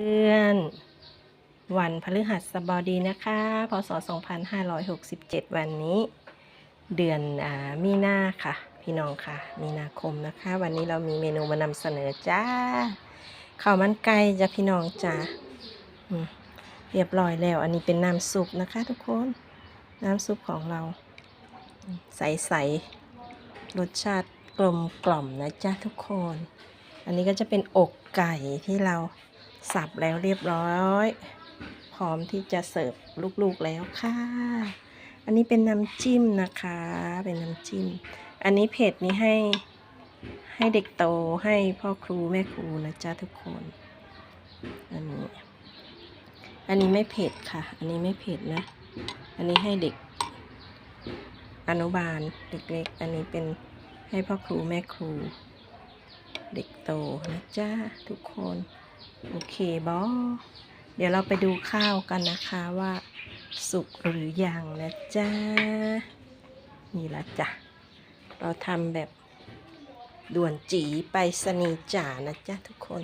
เดือนวันพฤหัสบดีนะคะ พศ 2567 วันนี้ เดือนอมีนาค่ะ พี่น้องค่ะ มีนาคมนะคะ วันนี้เรามีเมนูมานำเสนอจ้าข้าวมันไก่จ้ะพี่น้องจ้าเรียบร้อยแล้ว อันนี้เป็นน้ำซุปนะคะ ทุกคน น้ำซุปของเรา ใสๆรสชาติกลมกล่อมนะจ๊ะทุกคน อันนี้ก็จะเป็นอกไก่ที่เรา สับแล้วเรียบร้อย พร้อมที่จะเสิร์ฟลูกๆแล้วค่ะ อันนี้เป็นน้ำจิ้มนะคะ เป็นน้ำจิ้ม อันนี้เผ็ดนี้ให้ให้เด็กโตให้พ่อครูแม่ครูนะจ๊ะทุกคน อันนี้ อันนี้ไม่เผ็ดค่ะ อันนี้ไม่เผ็ดนะ อันนี้ให้เด็กอนุบาลเด็กๆ อันนี้เป็นให้พ่อครูแม่ครู เด็กโตนะจ๊ะทุกคน โอเคบอเดี๋ยวเราไปดูข้าวกันนะคะว่า สุกหรือยังนะจ๊ะ นี่ละจ้ะ เราทำแบบด่วนจีไปสนีจ่านะจ๊ะทุกคน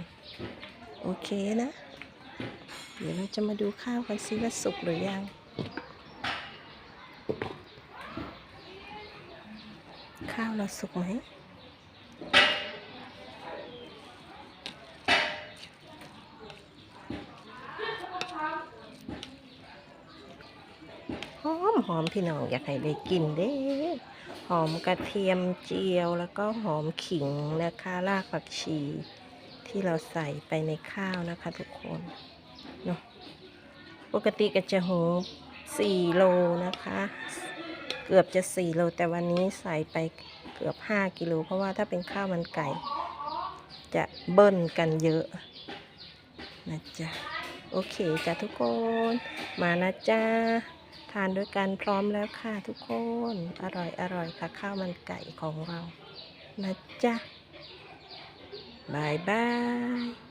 โอเคนะ เดี๋ยวเราจะมาดูข้าวกันซิว่าสุกหรือยังข้าวเราสุกไหม หอมพี่น้องอยากให้ได้กินเด้หอมกระเทียมเจียวแล้วก็หอมขิงนะคะรากผักชีที่เราใส่ไปในข้าวนะคะทุกคนเนาะปกติก็จะหุง4โลนะคะ เกือบจะ4โลแต่วันนี้ใส่ไปเกือบ5กิโลเพราะว่าถ้าเป็นข้าวมันไก่ จะเบิ้ลกันเยอะนะจ๊ะโอเคจ้ะทุกคน มานะจ๊ะ ทานด้วยกันพร้อมแล้วค่ะทุกคน อร่อยอร่อยค่ะ ข้าวมันไก่ของเรา นะจ๊ะบายบาย